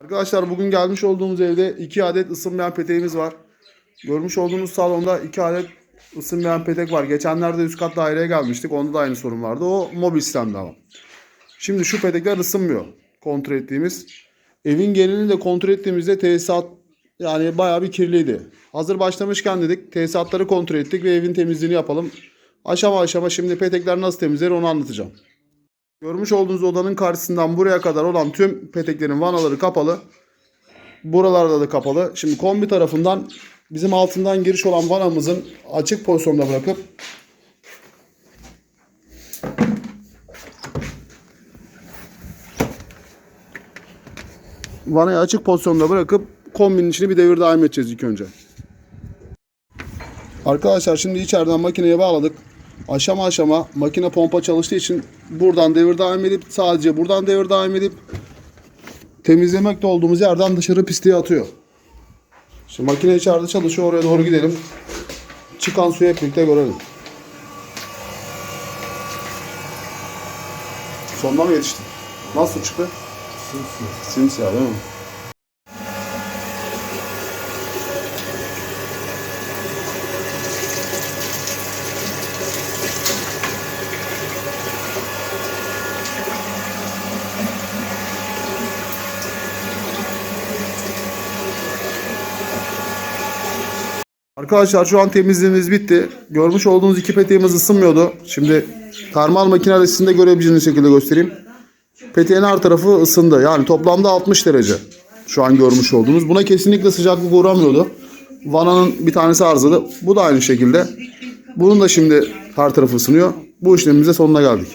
Arkadaşlar bugün gelmiş olduğumuz evde iki adet ısınmayan peteğimiz var. Görmüş olduğunuz salonda iki adet ısınmayan petek var. Geçenlerde üst kat daireye gelmiştik. Onda da aynı sorun vardı. O mobil sistemde ama. Şimdi şu petekler ısınmıyor. Kontrol ettiğimiz. Evin genelini de kontrol ettiğimizde tesisat yani bayağı bir kirliydi. Hazır başlamışken dedik tesisatları kontrol ettik ve evin temizliğini yapalım. Aşama aşama şimdi petekler nasıl temizler onu anlatacağım. Görmüş olduğunuz odanın karşısından buraya kadar olan tüm peteklerin vanaları kapalı. Buralarda da kapalı. Şimdi kombi tarafından bizim altından giriş olan vanamızın açık pozisyonda bırakıp vanayı açık pozisyonda bırakıp kombinin içini bir devir daim edeceğiz ilk önce. Arkadaşlar şimdi içeriden makineye bağladık. Aşama aşama makine pompa çalıştığı için buradan devir daim edip sadece buradan devir daim edip temizlemekte olduğumuz yerden dışarı pisliği atıyor. Şimdi makine içeride çalışıyor oraya doğru gidelim. Çıkan suyu hep birlikte görelim. Sonuna mı yetiştin? Nasıl çıktı? Simsiyah. Simsiyah değil mi? Arkadaşlar şu an temizliğimiz bitti. Görmüş olduğunuz iki peteğimiz ısınmıyordu. Şimdi termal makine resminde görebileceğiniz şekilde göstereyim. Peteğin her tarafı ısındı. Yani toplamda 60 derece. Şu an görmüş olduğunuz. Buna kesinlikle sıcaklık uğramıyordu. Vananın bir tanesi arızalı. Bu da aynı şekilde. Bunun da şimdi her tarafı ısınıyor. Bu işlemimizde sonuna geldik.